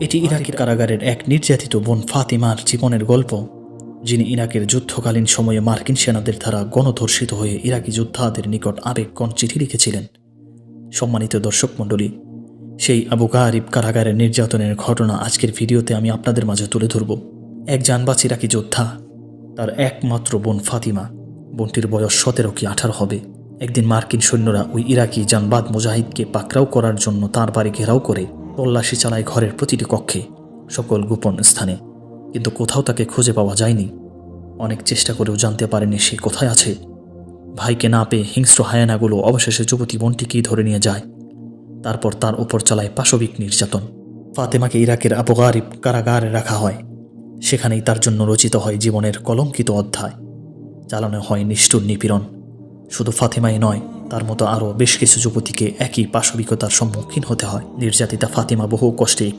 এটি ইরাকের কারাগারের এক নির্যাতিত বোন ফাতিমার জীবনের গল্প, যিনি ইরাকের যুদ্ধকালীন সময়ে মার্কিন সেনাদের দ্বারা গণধর্ষিত হয়ে ইরাকি যোদ্ধাদের নিকট আবেগগণ চিঠি লিখেছিলেন। সম্মানিত দর্শক মণ্ডলী, সেই আবু গারিব কারাগারের নির্যাতনের ঘটনা আজকের ভিডিওতে আমি আপনাদের মাঝে তুলে ধরব। এক জানবাজ ইরাকি যোদ্ধা, তার একমাত্র বোন ফাতিমা, বোনটির বয়স সতেরো কি আঠারো হবে। একদিন মার্কিন সৈন্যরা ওই ইরাকি জানবাদ মুজাহিদকে পাকড়াও করার জন্য তার বাড়ি ঘেরাও করে তল্লাশি চালায় ঘরের প্রতিটি কক্ষে সকল গোপন স্থানে, কিন্তু কোথাও তাকে খুঁজে পাওয়া যায়নি। অনেক চেষ্টা করেও জানতে পারেনি সে কোথায় আছে। ভাইকে না পেয়ে হিংস্র হায়ানাগুলো অবশেষে যুবতী বোনটিকেই ধরে নিয়ে যায়। তারপর তার উপর চালায় পাশবিক নির্যাতন। ফাতেমাকে ইরাকের আবু গারিব কারাগারে রাখা হয়। সেখানেই তার জন্য রচিত হয় জীবনের কলঙ্কিত অধ্যায়। চালানো হয় নিষ্ঠুর নিপীড়ন। শুধু ফাতেমাই নয় তার মতো আরও বেশ কিছু যুবতীকে একই পাশবিকতার সম্মুখীন হতে হয়। নির্যাতিতা ফাতিমা বহু কষ্টে